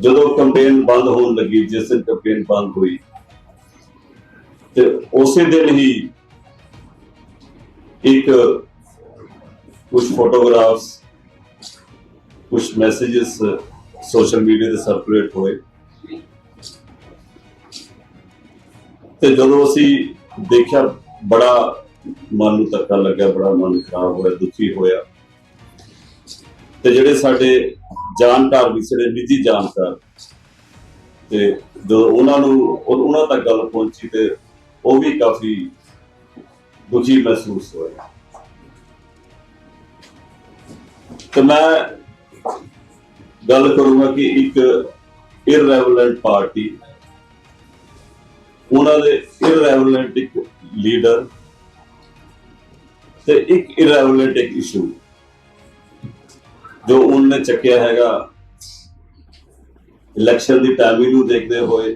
ਜਦੋਂ ਕੰਪੇਨ ਬੰਦ ਹੋਣ ਲੱਗੀ, ਜਿਸ ਦਿਨ ਕੰਪੇਨ ਬੰਦ ਹੋਈ, ਤੇ ਉਸੇ ਦਿਨ ਹੀ ਇੱਕ ਕੁਝ ਫੋਟੋਗ੍ਰਾਫਸ ਕੁਝ ਮੈਸੇजेस ਸੋਸ਼ਲ ਮੀਡੀਆ ਤੇ ਸਰਕੂਲੇਟ ਹੋਏ। ਤੇ ਜਦੋਂ ਅਸੀਂ ਦੇਖਿਆ, ਬੜਾ ਮਨ ਨੂੰ ਧੱਕਾ ਲੱਗਿਆ, ਬੜਾ ਮਨ ਖਰਾਬ ਹੋਇਆ, ਦੁਖੀ ਹੋਇਆ। ਤੇ ਜਿਹੜੇ ਸਾਡੇ ਜਾਣਕਾਰ ਵੀ ਜਿਹੜੇ ਨਿੱਜੀ ਜਾਣਕਾਰ। ਤੇ ਜਦੋਂ ਉਹਨਾਂ ਨੂੰ ਉਹਨਾਂ ਤੱਕ ਗੱਲ ਪਹੁੰਚੀ ਤੇ ਉਹ ਵੀ ਕਾਫੀ ਦੁਖੀ ਮਹਿਸੂਸ ਹੋਏ। ਤੇ ਮੈਂ ਗੱਲ ਕਰੂੰਗਾ ਕਿ ਇੱਕ ਇਰਰੈਵਲੈਂਟ ਪਾਰਟੀ ਉਹਨਾਂ ਦੇ ਇਰਰੈਵਲੈਂਟ ਇੱਕ ਲੀਡਰ ਤੇ ਇੱਕ ਇਰਰੈਵਲੈਂਟ ਇੱਕ ਇਸ਼ੂ ਜੋ ਉਹਨੇ ਚੱਕਿਆ ਹੈਗਾ ਇਲੈਕਸ਼ਨ ਦੀ ਟਾਈਮਿੰਗ ਨੂੰ ਦੇਖਦੇ ਹੋਏ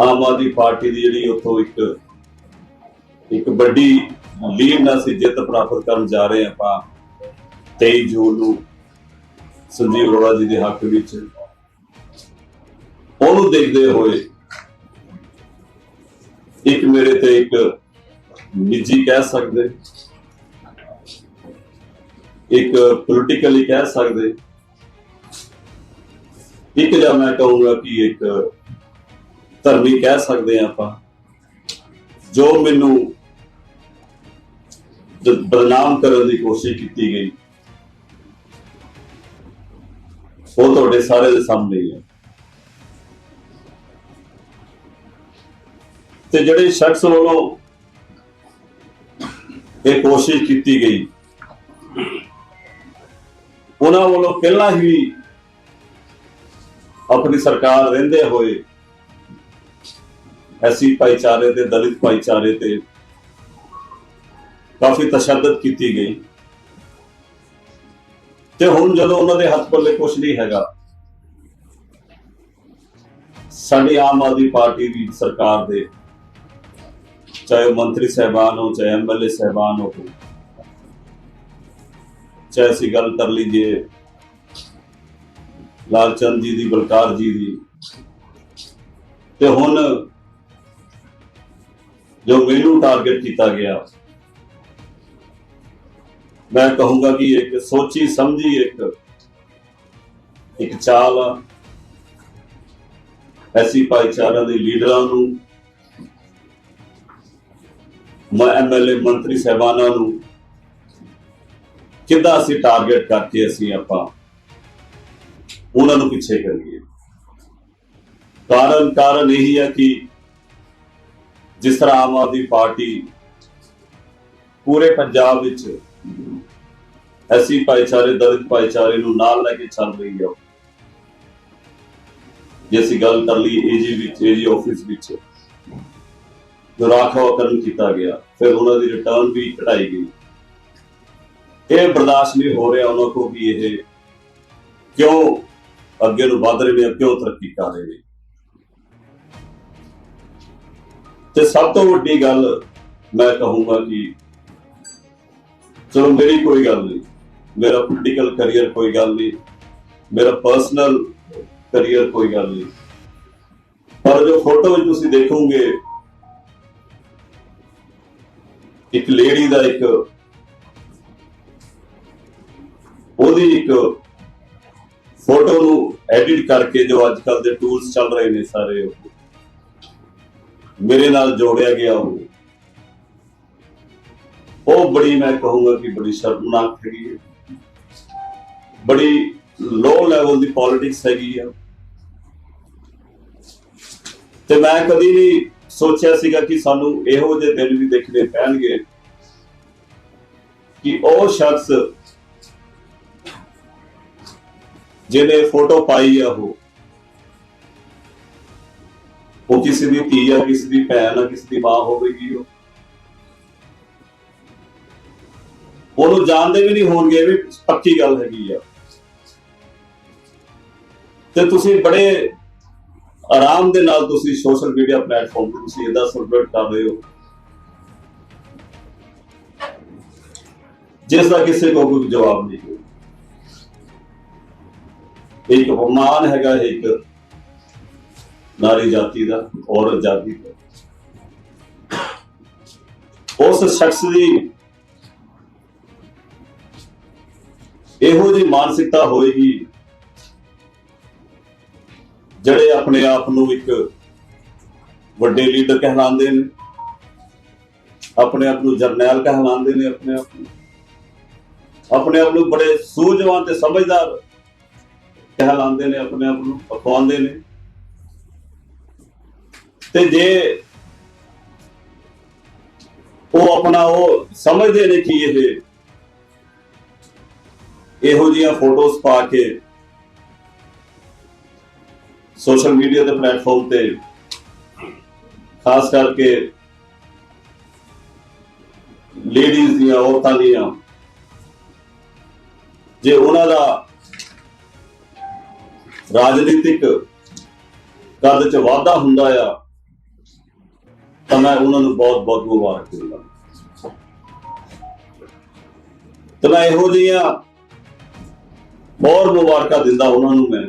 ਆਮ ਆਦਮੀ ਪਾਰਟੀ ਦੀ ਜਿਹੜੀ ਉੱਥੋਂ ਇੱਕ ਇੱਕ ਵੱਡੀ ਲੀਡ ਨਾਲ ਅਸੀਂ ਜਿੱਤ ਪ੍ਰਾਪਤ ਕਰਨ ਜਾ ਰਹੇ ਹਾਂ ਆਪਾਂ 23 ਜੂਨ ਨੂੰ ਸੰਜੀਵ ਅਰੋੜਾ ਜੀ ਦੇ ਹੱਕ ਵਿੱਚ। ਉਹਨੂੰ ਦੇਖਦੇ ਹੋਏ ਇੱਕ ਮੇਰੇ ਤੇ ਇੱਕ ਨਿੱਜੀ ਕਹਿ ਸਕਦੇ ਇੱਕ ਪੋਲੀਟੀਕਲੀ ਕਹਿ ਸਕਦੇ। ਇੱਕ ਜਾਂ ਮੈਂ ਕਹੂੰਗਾ ਕਿ ਇੱਕ ਧਰਮੀ ਕਹਿ ਸਕਦੇ ਹਾਂ ਆਪਾਂ। ਜੋ ਮੈਨੂੰ ਬਦਨਾਮ ਕਰਨ ਦੀ ਕੋਸ਼ਿਸ਼ ਕੀਤੀ ਗਈ, ਉਹ ਤੁਹਾਡੇ ਸਾਰੇ ਦੇ ਸਾਹਮਣੇ ਹੀ ਹੈ। ਤੇ ਜਿਹੜੇ ਸ਼ਖਸ ਵੱਲੋਂ ਇਹ ਕੋਸ਼ਿਸ਼ ਕੀਤੀ ਗਈ ਉਹਨਾਂ ਵੱਲੋਂ ਪਹਿਲਾਂ ਹੀ ਆਪਣੀ ਸਰਕਾਰ ਰਹਿੰਦੇ ਹੋਏ ਐਸੀ ਭਾਈਚਾਰੇ ਤੇ ਦਲਿਤ ਭਾਈਚਾਰੇ ਤੇ ਕਾਫੀ ਤਸ਼ੱਦਦ ਕੀਤੀ ਗਈ। ਤੇ ਹੁਣ ਜਦੋਂ ਉਹਨਾਂ ਦੇ ਹੱਥ ਪੱਲੇ ਕੁਝ ਨਹੀਂ ਹੈਗਾ, ਸਾਡੀ ਆਮ ਆਦਮੀ ਪਾਰਟੀ ਦੀ ਸਰਕਾਰ ਦੇ, ਚਾਹੇ ਉਹ ਮੰਤਰੀ ਸਹਿਬਾਨ ਹੋ ਚਾਹੇ ਐਮਐਲਏ ਸਹਿਬਾਨ ਹੋ ਚਾਹੇ ਅਸੀਂ ਗੱਲ ਕਰ ਲਈਏ ਲਾਲਚੰਦ ਜੀ ਦੀ, ਬਲਕਾਰ ਜੀ ਦੀ, ਤੇ ਹੁਣ ਜੋ ਮੈਨੂੰ ਟਾਰਗੇਟ ਕੀਤਾ ਗਿਆ, ਮੈਂ ਕਹੂੰਗਾ ਕਿ ਇੱਕ ਸੋਚੀ ਸਮਝੀ ਇੱਕ ਇੱਕ ਚਾਲ ਆ। ਐਸੀ ਭਾਈਚਾਰਾ ਦੇ ਲੀਡਰਾਂ ਨੂੰ, ਮੈਂ, ਐਮਐਲਏ ਮੰਤਰੀ ਸਹਿਬਾਨਾਂ ਨੂੰ ਕਿੱਦਾਂ ਅਸੀਂ ਟਾਰਗੇਟ ਕਰਕੇ ਅਸੀਂ ਆਪਾਂ ਉਹਨਾਂ ਨੂੰ ਪਿੱਛੇ ਕਰੀਏ। ਕਾਰਨ ਕਾਰਨ ਇਹੀ ਹੈ ਕਿ ਜਿਸ ਤਰ੍ਹਾਂ ਆਮ ਆਦਮੀ ਪਾਰਟੀ ਪੂਰੇ ਪੰਜਾਬ ਵਿੱਚ ਐਸੀ ਭਾਈਚਾਰੇ, ਦਲਿਤ ਭਾਈਚਾਰੇ ਨੂੰ ਨਾਲ ਲੈ ਕੇ ਚੱਲ ਰਹੀ ਹੈ ਜੇ ਅਸੀਂ ਗੱਲ ਕਰ ਲਈ ਏਜੀ ਵਿੱਚ ਏਜੀ ਆਫਿਸ ਵਿੱਚ, ਜੋ ਰਾਖਵਾਂਕਰਨ ਕੀਤਾ ਗਿਆ, ਫਿਰ ਉਹਨਾਂ ਦੀ ਰਿਟਰਨ ਵੀ ਘਟਾਈ ਗਈ। ਇਹ ਬਰਦਾਸ਼ਤ ਨਹੀਂ ਹੋ ਰਿਹਾ ਉਹਨਾਂ ਕੋ ਵੀ ਇਹ ਕਿਉਂ ਅੱਗੇ ਨੂੰ ਵਧ ਰਹੇ ਨੇ, ਕਿਉਂ ਤਰੱਕੀ ਕਰ ਰਹੇ ਨੇ। ਤੇ ਸਭ ਤੋਂ ਵੱਡੀ ਗੱਲ ਮੈਂ ਕਹੂੰਗਾ ਕਿ ਚਲੋ ਮੇਰੀ ਕੋਈ ਗੱਲ ਨਹੀਂ, ਮੇਰਾ ਪੋਲੀਟੀਕਲ ਕੈਰੀਅਰ ਕੋਈ ਗੱਲ ਨਹੀਂ, ਮੇਰਾ ਪਰਸਨਲ ਕੈਰੀਅਰ ਕੋਈ ਗੱਲ ਨਹੀਂ। ਪਰ ਜੋ ਫੋਟੋ ਵਿੱਚ ਤੁਸੀਂ ਦੇਖੋਗੇ, ਇੱਕ ਲੇਡੀ ਦਾ ਇੱਕ ਉਹਦੀ ਇੱਕ ਫੋਟੋ ਨੂੰ ਐਡਿਟ ਕਰਕੇ ਜੋ ਅੱਜ ਕੱਲ ਦੇ ਟੂਲਸ ਚੱਲ ਰਹੇ ਨੇ ਸਾਰੇ ਉਹ, ਮੇਰੇ ਨਾਲ ਜੋੜਿਆ ਗਿਆ ਉਹ। ਉਹ ਬੜੀ ਮੈਂ ਕਹੂੰਗਾ ਕਿ ਬੜੀ ਸ਼ਰਮਨਾਕ ਹੈਗੀ ਹੈ। ਬੜੀ ਲੋ ਲੈਵਲ ਦੀ ਪੋਲਿਟਿਕਸ ਹੈਗੀ ਆ। ਤੇ ਮੈਂ ਕਦੀ ਨਹੀਂ ਸੋਚਿਆ ਸੀਗਾ ਕਿ ਸਾਨੂੰ ਇਹੋ ਜਿਹੇ ਦਿਨ ਵੀ ਦੇਖਣੇ ਪੈਣਗੇ ਕਿ ਉਹ ਸ਼ਖਸ ਜਿਹਨੇ ਫੋਟੋ ਪਾਈ ਆ ਉਹ। ਉਹ ਕਿਸੇ ਦੀ ਧੀ ਆ, ਕਿਸੇ ਦੀ ਭੈਣ ਆ, ਕਿਸੇ ਦੀ ਮਾਂ ਹੋਵੇਗੀ ਉਹ। ਉਹਨੂੰ ਜਾਣਦੇ ਵੀ ਨਹੀਂ ਹੋਣਗੇ, ਇਹ ਵੀ ਪੱਕੀ ਗੱਲ ਹੈਗੀ ਆ। ਤੇ ਤੁਸੀਂ ਬੜੇ ਆਰਾਮ ਦੇ ਨਾਲ ਤੁਸੀਂ ਸੋਸ਼ਲ ਮੀਡੀਆ ਪਲੇਟਫਾਰਮ ਤੇ ਤੁਸੀਂ ਇਹਦਾ ਸੈਲੀਬ੍ਰੇਟ ਕਰ ਰਹੇ ਹੋ। ਜਿਸ ਦਾ ਕਿਸੇ ਕੋਲ ਕੋਈ ਜਵਾਬ ਨਹੀਂ ਹੈ ਇੱਕ ਅਪਮਾਨ ਹੈਗਾ ਇੱਕ ਨਾਰੀ ਜਾਤੀ ਦਾ, ਔਰਤ ਜਾਤੀ ਦਾ। ਉਸ ਸ਼ਖਸ ਦੀ ਇਹੋ ਜਿਹੀ ਮਾਨਸਿਕਤਾ ਹੋਏਗੀ, ਜਿਹੜੇ ਆਪਣੇ ਆਪ ਨੂੰ ਇੱਕ ਵੱਡੇ ਲੀਡਰ ਕਹਿਲਾਉਂਦੇ ਨੇ, ਆਪਣੇ ਆਪ ਨੂੰ ਜਰਨੈਲ ਕਹਿਲਾਉਂਦੇ ਨੇ ਆਪਣੇ ਆਪ ਨੂੰ। ਆਪਣੇ ਆਪ ਨੂੰ ਬੜੇ ਸੂਝਵਾਨ ਤੇ ਸਮਝਦਾਰ ਕਹਿਲਾਉਂਦੇ ਨੇ ਆਪਣੇ ਆਪ ਨੂੰ, ਅਖਵਾਉਂਦੇ ਨੇ। ਤੇ ਜੇ ਉਹ ਆਪਣਾ ਉਹ ਸਮਝਦੇ ਨੇ ਕਿ ਇਹ ਇਹੋ ਜਿਹੀਆਂ ਫੋਟੋਜ਼ ਪਾ ਕੇ ਸੋਸ਼ਲ ਮੀਡੀਆ ਦੇ ਪਲੇਟਫਾਰਮ ਤੇ, ਖਾਸ ਕਰਕੇ ਲੇਡੀਜ਼ ਦੀਆਂ ਔਰਤਾਂ ਦੀਆਂ, ਜੇ ਉਹਨਾਂ ਦਾ ਰਾਜਨੀਤਿਕ ਕੱਦ ਚ ਵਾਧਾ ਹੁੰਦਾ ਆ, ਤਾਂ ਮੈਂ ਉਹਨਾਂ ਨੂੰ ਬਹੁਤ ਬਹੁਤ ਮੁਬਾਰਕ ਦਿੰਦਾ। ਤੇ ਮੈਂ ਇਹੋ ਜਿਹੀਆਂ ਹੋਰ ਮੁਬਾਰਕਾਂ ਦਿੰਦਾ ਉਹਨਾਂ ਨੂੰ ਮੈਂ,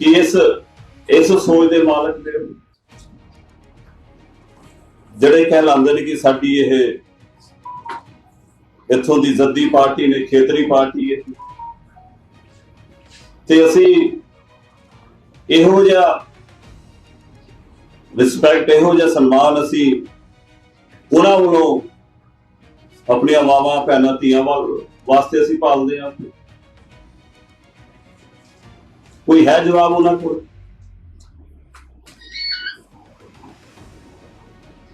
ਕਿ ਇਸ ਇਸ ਸੋਚ ਦੇ ਮਾਲਕ ਦੇ ਜਿਹੜੇ ਕਹਿਲਾਉਂਦੇ ਨੇ ਕਿ ਸਾਡੀ ਇਹ ਇੱਥੋਂ ਦੀ ਜ਼ੱਦੀ ਪਾਰਟੀ ਨੇ, ਖੇਤਰੀ ਪਾਰਟੀ ਹੈ। ਤੇ ਅਸੀਂ ਇਹੋ ਜਿਹਾ ਰਿਸਪੈਕਟ ਇਹੋ ਜਿਹਾ ਸਨਮਾਨ ਅਸੀਂ ਉਹਨਾਂ ਵੱਲੋਂ ਆਪਣੀਆਂ ਮਾਵਾਂ, ਭੈਣਾਂ, ਧੀਆਂ ਵੱਲ ਵਾਸਤੇ ਅਸੀਂ ਪਾਲਦੇ ਹਾਂ। ਕੋਈ ਹੈ ਜਵਾਬ ਉਹਨਾਂ ਕੋਲ?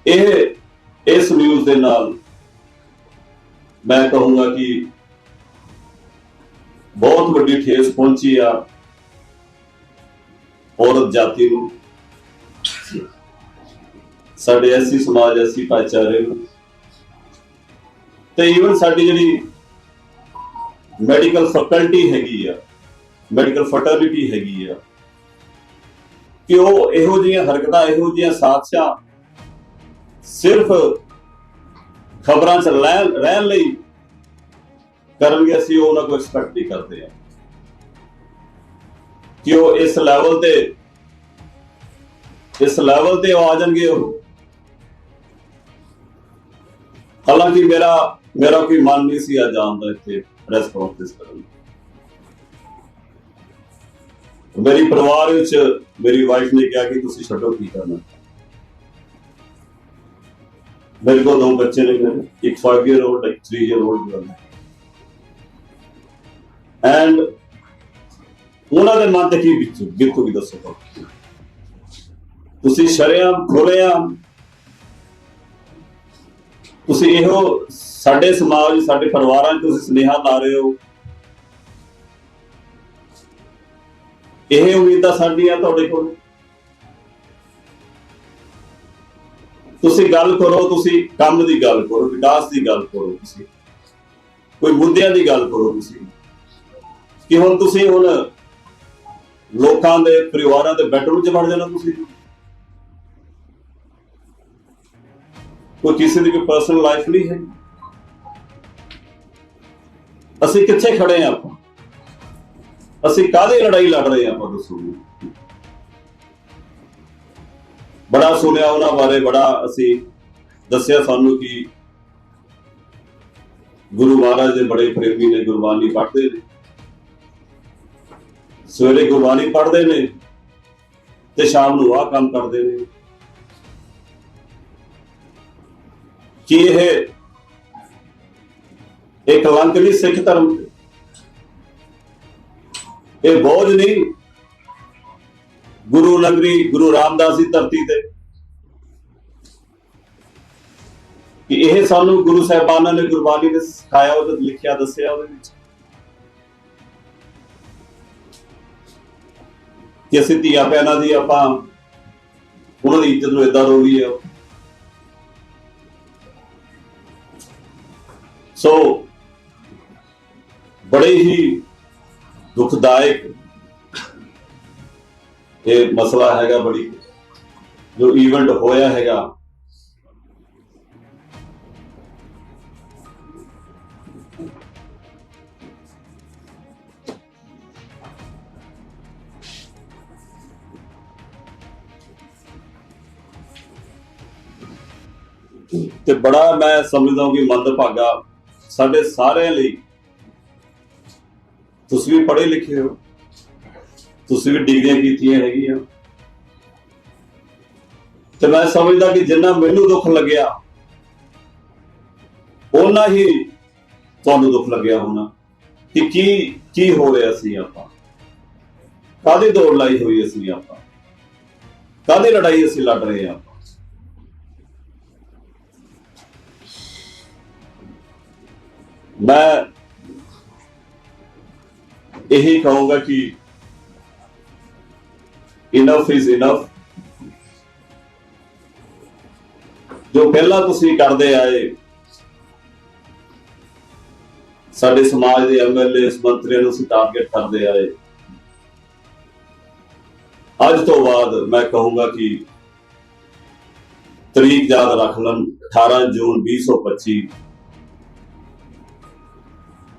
ਇਹ, ਇਸ ਨਿਊਜ਼ ਦੇ ਨਾਲ ਮੈਂ ਕਹੂੰਗਾ ਕਿ ਬਹੁਤ ਵੱਡੀ ਠੇਸ ਪਹੁੰਚੀ ਆ ਔਰਤ ਜਾਤੀ ਨੂੰ। ਸਾਡੇ ਐਸੀ ਸਮਾਜ ਐਸੀ ਭਾਈਚਾਰੇ ਨੂੰ। ਤੇ ਈਵਨ ਸਾਡੀ ਜਿਹੜੀ ਮੈਡੀਕਲ ਫੈਕਲਟੀ ਹੈਗੀ ਆ ਮੈਡੀਕਲ ਫਰਟਰਨਿਟੀ ਹੈਗੀ ਆ, ਕਿ ਉਹ ਇਹੋ ਜਿਹੀਆਂ ਹਰਕਤਾਂ, ਇਹੋ ਜਿਹੀਆਂ ਸਾਜ਼ਿਸ਼ਾਂ ਸਿਰਫ ਖਬਰਾਂ 'ਚ ਰਹਿ- ਰਹਿਣ ਲਈ ਕਰਨਗੇ, ਅਸੀਂ ਉਹਨਾਂ ਕੋਲ ਐਕਸਪੈਕਟ ਨਹੀਂ ਕਰਦੇ ਆ ਕਿ ਉਹ ਇਸ ਲੈਵਲ ਤੇ, ਇਸ ਲੈਵਲ ਤੇ ਉਹ ਆ ਜਾਣਗੇ ਉਹ। ਹਾਲਾਂਕਿ ਮੇਰਾ ਮੇਰਾ ਕੋਈ ਮਨ ਨਹੀਂ ਸੀ ਅੱਜ ਆਉਣ ਦਾ ਇੱਥੇ ਪ੍ਰੈਸ ਕਾਨਫਰੰਸ ਕਰਨ ਮੇਰੀ ਪਰਿਵਾਰ ਵਿੱਚ ਮੇਰੀ ਵਾਈਫ ਨੇ ਕਿਹਾ ਕਿ ਤੁਸੀਂ ਛੱਡੋ ਕੀ ਕਰਨਾ। ਮੇਰੇ ਕੋਲ ਦੋ ਬੱਚੇ ਨੇ ਮੇਰੇ ਇੱਕ 5 ਇਅਰ 올ਡ ਇੱਕ 3 ਇਅਰ 올ਡ ਗਰਲ ਐਂਡ ਉਹਨਾਂ ਦੇ ਮਨ ਤੇ ਕੀ ਬੀਤੂ? ਬੀਤੂ ਵੀ ਦੱਸੋ ਤਾਂ। ਤੁਸੀਂ ਸ਼ਰਿਆਮ, ਖੁੱਲ੍ਹੇਆਮ। ਤੁਸੀਂ ਇਹੋ ਸਾਡੇ ਸਮਾਜ, ਸਾਡੇ ਪਰਿਵਾਰਾਂ 'ਚ ਤੁਸੀਂ ਸੁਨੇਹਾ ਲਾ ਰਹੇ ਹੋ। ਇਹ ਉਮੀਦਾਂ ਸਾਡੀਆਂ ਤੁਹਾਡੇ ਕੋਲ? ਤੁਸੀਂ ਗੱਲ ਕਰੋ, ਤੁਸੀਂ ਕੰਮ ਦੀ ਗੱਲ ਕਰੋ, ਵਿਕਾਸ ਦੀ ਗੱਲ ਕਰੋ ਤੁਸੀਂ। ਕੋਈ ਮੁੱਦਿਆਂ ਦੀ ਗੱਲ ਕਰੋ ਤੁਸੀਂ। ਕਿ ਹੁਣ ਤੁਸੀਂ ਹੁਣ ਲੋਕਾਂ ਦੇ ਪਰਿਵਾਰਾਂ ਦੇ ਬੈਡਰੂਮ 'ਚ ਵੜ ਜਾਣਾ ਤੁਸੀਂ। ਕੋਈ ਕਿਸੇ ਦੀ ਕੋਈ ਪਰਸਨਲ ਲਾਈਫ ਨਹੀਂ ਹੈ। ਅਸੀਂ ਕਿੱਥੇ ਖੜੇ ਆ ਆਪਾਂ? ਅਸੀਂ ਕਾਹਦੀ ਲੜਾਈ ਲੜ ਰਹੇ ਆ ਆਪਾਂ ਦੱਸੋ ਬੜਾ ਸੁਣਿਆ ਉਹਨਾਂ ਬਾਰੇ, ਬੜਾ ਅਸੀਂ ਦੱਸਿਆ ਸਾਨੂੰ ਕਿ ਗੁਰੂ ਮਹਾਰਾਜ ਦੇ ਬੜੇ ਪ੍ਰੇਮੀ ਨੇ ਗੁਰਬਾਣੀ ਪੜ੍ਹਦੇ ਨੇ। ਸਵੇਰੇ ਗੁਰਬਾਣੀ ਪੜ੍ਹਦੇ ਨੇ ਤੇ ਸ਼ਾਮ ਨੂੰ ਆਹ ਕੰਮ ਕਰਦੇ ਨੇ। ਕੀ ਇਹ ਇੱਕ ਕਲੰਕ ਨਹੀਂ ਸਿੱਖ ਧਰਮ ਤੇ? ਇਹ ਬੋਝ ਨਹੀਂ ਗੁਰੂ ਨਗਰੀ ਗੁਰੂ ਰਾਮਦਾਸ ਦੀ ਧਰਤੀ ਤੇ? ਕਿ ਇਹ ਸਾਨੂੰ ਗੁਰੂ ਸਾਹਿਬਾਨਾਂ ਨੇ ਗੁਰਬਾਣੀ ਨੇ ਸਿਖਾਇਆ, ਉਹਦੇ ਲਿਖਿਆ, ਦੱਸਿਆ ਉਹਦੇ ਵਿੱਚ? ਕਿ ਅਸੀਂ ਧੀਆਂ ਭੈਣਾਂ ਦੀ ਆਪਾਂ ਉਹਨਾਂ ਦੀ ਇੱਜ਼ਤ ਨੂੰ ਇਦਾਂ ਰੋਲੀ ਹੈ ਸੋ ਬੜੇ ਹੀ ਦੁਖਦਾਇਕ ਇਹ ਮਸਲਾ ਹੈਗਾ ਬੜੀ, ਜੋ ਇਵੈਂਟ ਹੋਇਆ ਹੈਗਾ। ਤੇ ਬੜਾ ਮੈਂ ਸਮਝਦਾ ਹਾਂ ਕਿ ਮੰਦਭਾਗਾ ਸਾਡੇ ਸਾਰਿਆਂ ਲਈ ਤੁਸੀਂ ਵੀ ਪੜ੍ਹੇ ਲਿਖੇ ਹੋ, ਤੁਸੀਂ ਵੀ ਡਿਗਰੀਆਂ ਕੀਤੀਆਂ ਹੈਗੀਆਂ। ਤੇ ਮੈਂ ਸਮਝਦਾ ਕਿ ਜਿੰਨਾ ਮੈਨੂੰ ਦੁੱਖ ਲੱਗਿਆ, ਓਨਾ ਹੀ ਤੁਹਾਨੂੰ ਦੁੱਖ ਲੱਗਿਆ ਹੋਣਾ ਕਿ ਕੀ ਕੀ ਹੋ ਰਿਹਾ ਸੀ ਆਪਾਂ। ਕਾਦੀ ਦੌੜ ਲਾਈ ਹੋਈ ਅਸੀਂ ਆਪਾਂ? ਕਾਦੀ ਲੜਾਈ ਅਸੀਂ ਲੜ ਰਹੇ ਹਾਂ ਆਪਾਂ? ਮੈਂ ਇਹੀ ਕਹੂੰਗਾ ਕਿ ਇਨਫ ਇਜ਼ ਇਨਫ ਜੋ ਪਹਿਲਾਂ ਤੁਸੀਂ ਕਰਦੇ ਆਏ, ਸਾਡੇ ਸਮਾਜ ਦੇ ਐਮਐਲਏ ਮੰਤਰੀਆਂ ਨੂੰ ਅਸੀਂ ਟਾਰਗੇਟ ਕਰਦੇ ਆਏ। ਅੱਜ ਤੋਂ ਬਾਅਦ ਮੈਂ ਕਹੂੰਗਾ ਕਿ ਤਰੀਕ ਯਾਦ ਰੱਖ ਲੈਣ 18 ਜੂਨ 2025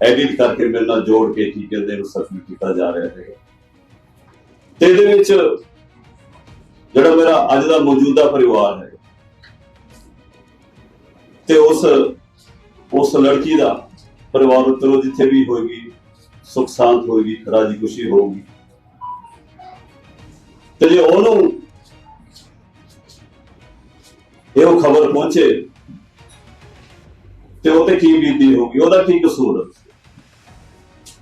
ਐਡਿਟ ਕਰਕੇ ਮੇਰੇ ਨਾਲ ਜੋੜ ਕੇ ਕੀ ਕਹਿੰਦੇ ਨੂੰ ਸਬਮਿਟ ਕੀਤਾ ਜਾ ਰਿਹਾ ਹੈ ਤੇ ਇਹਦੇ ਵਿੱਚ ਜਿਹੜਾ ਮੇਰਾ ਅੱਜ ਦਾ ਮੌਜੂਦਾ ਪਰਿਵਾਰ ਹੈ, ਤੇ ਉਸ ਉਸ ਲੜਕੀ ਦਾ ਪਰਿਵਾਰ ਚਲੋ ਜਿੱਥੇ ਵੀ ਹੋਏਗੀ, ਸੁਖ ਸ਼ਾਂਤ ਹੋਏਗੀ, ਰਾਜੀ ਖੁਸ਼ੀ ਹੋਊਗੀ ਤੇ ਜੇ ਉਹਨੂੰ ਇਹ ਖਬਰ ਪਹੁੰਚੇ, ਤੇ ਉਹ ਤੇ ਕੀ ਬੀਤੀ ਹੋਗੀ ਉਹਦਾ ਕੀ ਕਸੂਰ ਹੈ?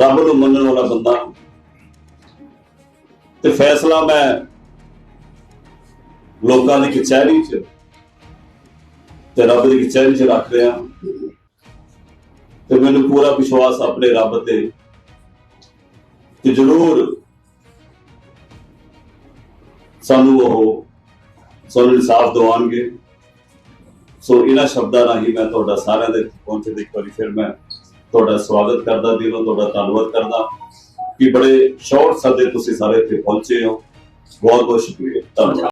ਰੱਬ ਨੂੰ ਮੰਨਣ ਵਾਲਾ ਬੰਦਾ। ਤੇ ਫੈਸਲਾ ਮੈਂ ਲੋਕਾਂ ਦੀ ਕਚਹਿਰੀ 'ਚ ਤੇ ਰੱਬ ਦੀ ਕਚਹਿਰੀ 'ਚ ਰੱਖ ਰਿਹਾ। ਤੇ ਮੈਨੂੰ ਪੂਰਾ ਵਿਸ਼ਵਾਸ ਆਪਣੇ ਰੱਬ ਤੇ। ਕਿ ਜ਼ਰੂਰ ਸਾਨੂੰ ਉਹ, ਸਾਨੂੰ ਇਨਸਾਫ ਦਿਵਾਉਣਗੇ। ਸੋ ਇਹਨਾਂ ਸ਼ਬਦਾਂ ਰਾਹੀਂ ਮੈਂ ਤੁਹਾਡਾ ਸਾਰਿਆਂ ਦੇ ਪਹੁੰਚੇ ਦੇ ਇੱਕ ਵਾਰੀ ਫਿਰ ਮੈਂ ਤੁਹਾਡਾ ਸਵਾਗਤ ਕਰਦਾ, ਦਿਲੋਂ ਤੁਹਾਡਾ ਧੰਨਵਾਦ ਕਰਦਾ ਕਿ ਬੜੇ ਸ਼ਾਰਟ ਸਦੇ ਤੁਸੀਂ ਸਾਰੇ ਇੱਥੇ ਪਹੁੰਚੇ ਹੋ। ਬਹੁਤ ਬਹੁਤ ਸ਼ੁਕਰੀਆ। ਧੰਨਵਾਦ।